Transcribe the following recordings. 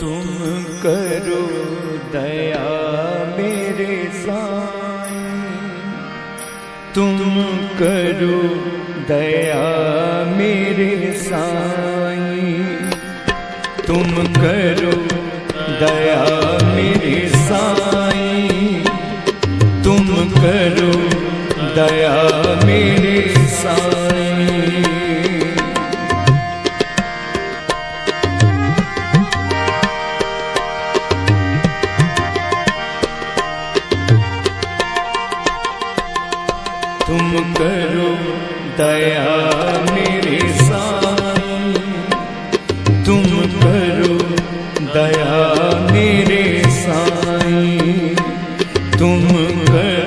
तुम करो दया मेरे साई तुम करो दया मेरे साई तुम करो दया मेरे साई तुम करो दया मेरे साई तुम करो दया मेरे साईं तुम करो दया मेरे साईं तुम करो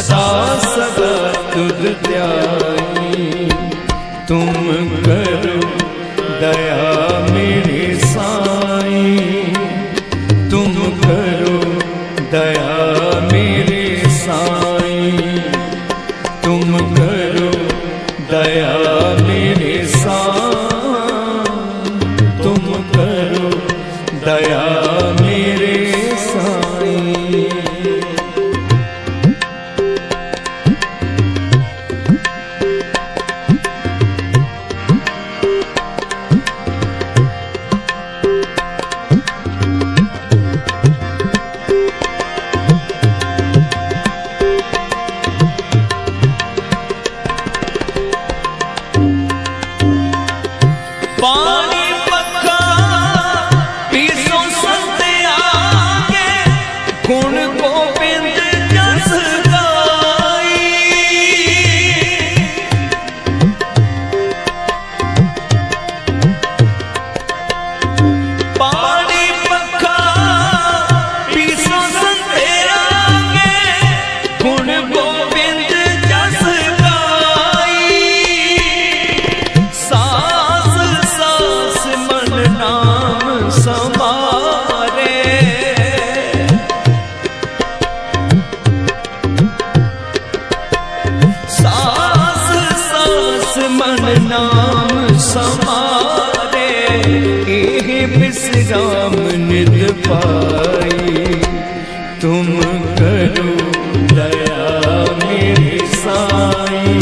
ਸਦਾ ਸਦਾ ਤੁਧ ਧਿਆਈ ਤੁਮ ਕਰੋ ਦਇਆ ਮੇਰੇ ਸਾਈ ਤੁਮ ਕਰੋ ਦਇਆ ਮੇਰੇ ਸਾਈ ਤੁਮ ਕਰੋ ਦਇਆ ਨਾਮ ਸਮਾਰੇ ਇਹ ਬਿਸਰਾਮ ਨਿਦ ਪਾਈ ਤੁਮ ਕਰੋ ਦਇਆ ਮੇਰੇ ਸਾਈ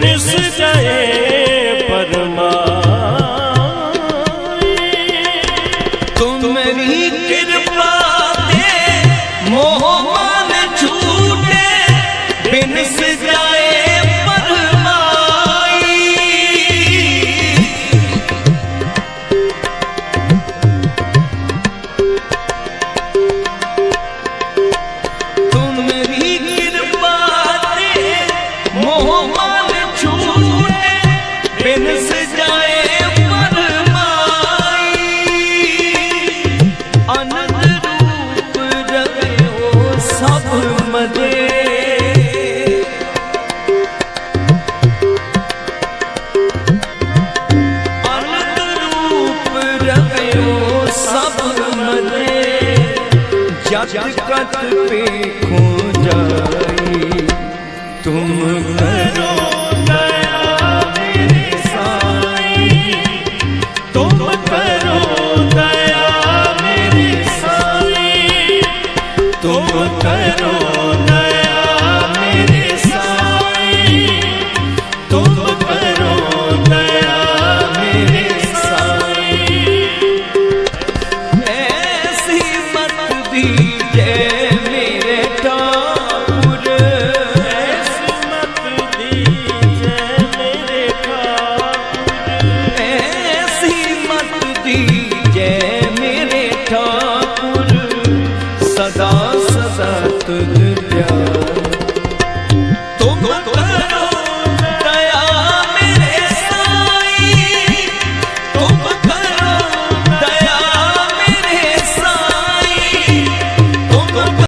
ਨਿਸਜੇ ਪਰਮਾਈ ਤੁਮਰੀ ਕਿਰਪਾ ਤੇ ਮੋਹ जत कत पे खो जाई तुम करो તું